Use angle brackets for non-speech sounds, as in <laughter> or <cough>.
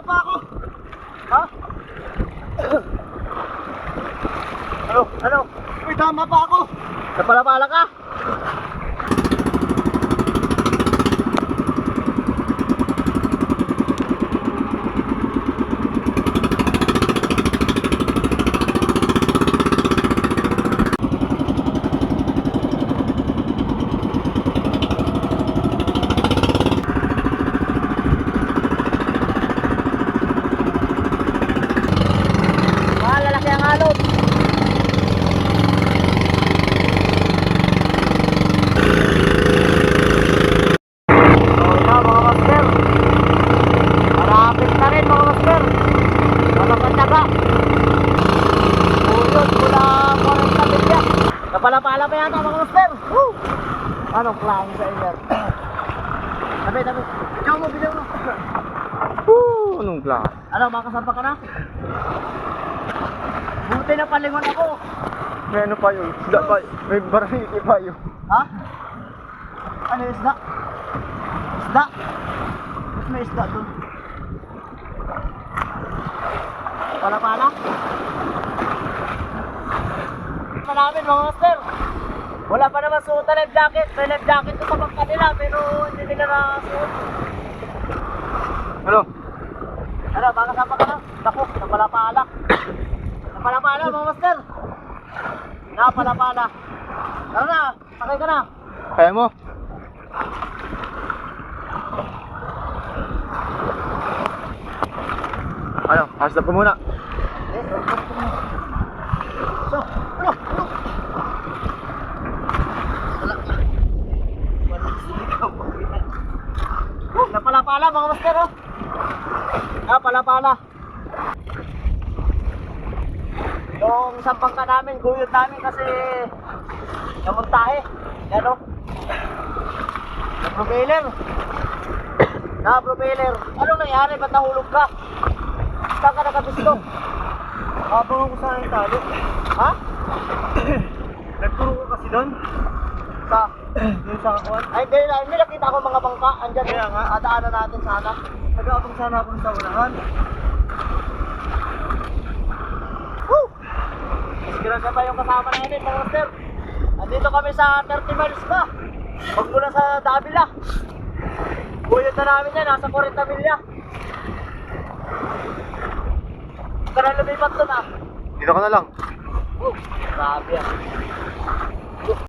nga pa ako. Ha? ano? Ano? May tama pa ako. Napalapala ka? Master. Woo! Anong klase sa inyo? <coughs> Tabi, tabi. Ikaw mo, bilaw mo. <coughs> Woo! Anong klase? Ano, makasampa ka na? Buti na palingon ako. May ano pa yun? Isda pa May barangiti pa yun. Ha? Ano yung isda? Isda? Mas may isda doon. Pala-pala? Pa namin mga master. Wala pa naman suot na life jacket. May life jacket to sa bangka nila pero hindi nila nasuot. Ano? Ano, baka sapa ka na? Naku, napala-pala. Napala-pala mga master. Napala-pala. Tara na, sakay ka na. Kaya mo? Ano? Hashtag ko muna. So, ano? Ano? Wala. Wala siligaw. Napala-pala mga master oh. Napala-pala. Yung sampang ka namin, guyot namin kasi namuntahe. Yan oh. Na-propeller. Na-propeller. Anong nangyari? Ba't nahulog ka? Saan ka nakapisto? Habang ako sa talo. Ha? <clears throat> Nagturo ko kasi doon. Yung sa kakuan. Ay, hindi, ay, hindi nakita ko mga bangka. Andyan, Kaya nga. Adaanan natin sana. Nag-aabang sana ako sa unahan. Woo! Disgrasya pa yung kasama namin, mga master. Andito kami sa 30 miles pa. Pag mula sa Davila. Buyot na namin yan, nasa 40 milya. Huwag ka na lumipat doon ah. Dito ka na lang. Woo! Grabe ah.